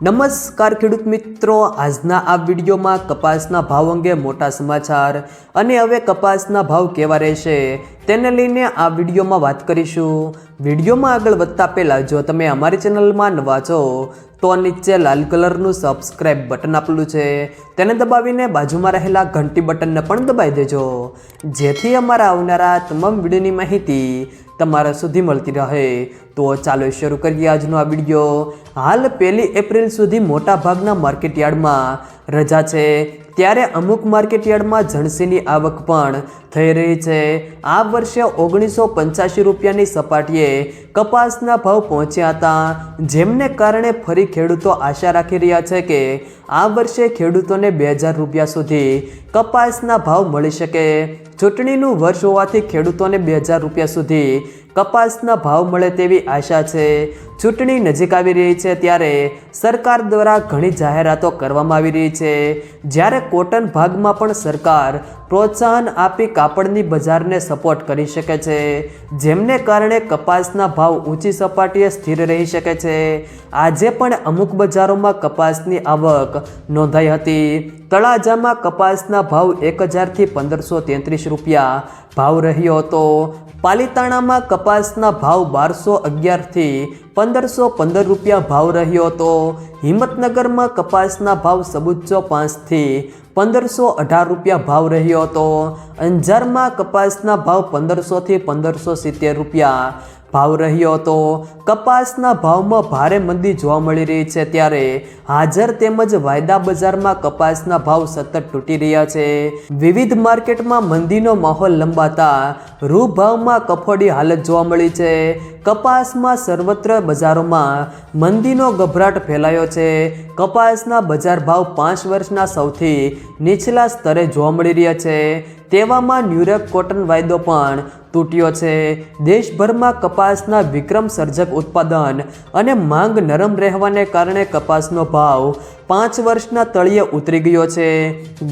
નમસ્કાર ખેડૂત મિત્રો. આજના આ વિડીયોમાં કપાસના ભાવ અંગે મોટા સમાચાર અને હવે કપાસના ભાવ કેવા રહેશે તેને લઈને આ વિડીયોમાં વાત કરીશું. વિડીયોમાં આગળ વધતા પહેલાં જો તમે અમારી ચેનલમાં નવા છો, તો નીચે લાલ કલરનું સબસ્ક્રાઇબ બટન આપેલું છે. તેને દબાવીને બાજુમાં રહેલા ઘંટી બટનને પણ દબાવી દેજો. જેથી અમારા આવનારા તમામ વિડીયોની માહિતી તમારા સુધી મળતી રહે. તો ચાલો શરૂ કરીએ આજનો આ વીડિયો. હાલ પહેલી એપ્રિલ સુધી મોટા ભાગના માર્કેટયાર્ડમાં રજા છે. ત્યારે અમુક માર્કેટયાર્ડમાં જણસીની આવક પણ થઈ રહી છે. આ વર્ષે ઓગણીસો પંચ્યાસી રૂપિયાની સપાટીએ કપાસના ભાવ પહોંચ્યા હતા. જેમને કારણે ફરી ખેડૂતો આશા રાખી રહ્યા છે કે આ વર્ષે ખેડૂતોને બે હજાર રૂપિયા સુધી કપાસના ભાવ મળી શકે. ચૂંટણીનું વર્ષ હોવાથી ખેડૂતોને બે હજાર રૂપિયા સુધી કપાસના ભાવ મળે તેવી આશા છે. ચૂંટણી નજીક આવી રહી છે ત્યારે સરકાર દ્વારા ઘણી જાહેરાતો કરવામાં આવી રહી છે. જ્યારે કોટન ભાગમાં પણ સરકાર પ્રોત્સાહન આપી કાપડની બજારને સપોર્ટ કરી શકે છે, જેમને કારણે કપાસના ભાવ ઊંચી સપાટીએ સ્થિર રહી શકે છે. આજે પણ અમુક બજારોમાં કપાસની આવક નોંધાઈ હતી. તળાજામાં કપાસના ભાવ એક હજારથી પંદરસો તેત્રીસ રૂપિયા. ભાવ રહ્યો હતો. પાલિતાણામાં કપાસના ભાવ બારસો અગિયારથી પંદરસો પંદર રૂપિયા ભાવ રહ્યો હતો. હિંમતનગરમાં કપાસના ભાવ સબુચ્ચો પાંચથી પંદરસો અઢાર રૂપિયા ભાવ રહ્યો હતો. અંજારમાં કપાસના ભાવ પંદરસોથી પંદરસો સિત્તેર રૂપિયા. ભાવ રહ્યો હતો. કપાસના ભાવમાં ભારે મંદી જોવા મળી રહી છે ત્યારે હાજર તેમજ વાયદા બજારમાં કપાસના ભાવ સતત તૂટી રહ્યા છે. વિવિધ માર્કેટમાં મંદીનો માહોલ લંબાતા રૂ ભાવમાં કફોડી હાલત જોવા મળી છે. કપાસમાં સર્વત્ર બજારોમાં મંદીનો ગભરાટ ફેલાયો છે. કપાસના બજાર ભાવ પાંચ વર્ષના સૌથી નીચલા સ્તરે જોવા મળી રહ્યા છે. તેવામાં ન્યુયોર્ક કોટન વાયદો પણ તૂટ્યો છે. દેશભરમાં કપાસના વિક્રમ સર્જક ઉત્પાદન અને માંગ નરમ રહેવાને કારણે કપાસનો ભાવ પાંચ વર્ષના તળિયે ઉતરી ગયો છે.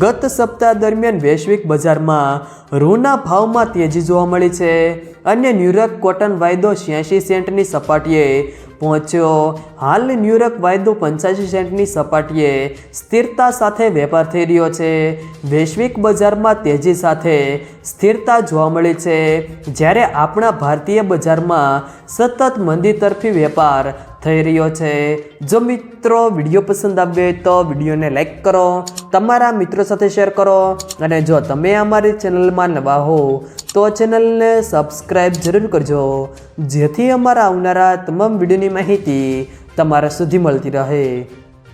ગત સપ્તાહ દરમિયાન વૈશ્વિક બજારમાં રૂના ભાવમાં તેજી જોવા મળી છે અને ન્યુયોર્ક કોટન વાયદો છ્યાસી સેન્ટની સપાટીએ પહોંચ્યો. હાલ ન્યુયોર્ક વાયદો પંચ્યાસી સેન્ટની સપાટીએ સ્થિરતા સાથે વેપાર થઈ રહ્યો છે. વૈશ્વિક બજારમાં તેજી સાથે સ્થિરતા જોવા મળી છે. જ્યારે આપણા ભારતીય બજારમાં સતત મંદી તરફી વેપાર થઈ રહ્યો છે. જો મિત્રો વીડિયો પસંદ આવ્યો હોય તો વિડીયોને લાઈક કરો, તમારા મિત્રો સાથે શેર કરો અને જો તમે અમારી ચેનલમાં નવા હો, તો ચેનલને સબસ્ક્રાઈબ જરૂર કરજો, જેથી અમારા આવનારા તમામ વિડીયોની માહિતી તમારા સુધી મળતી રહે.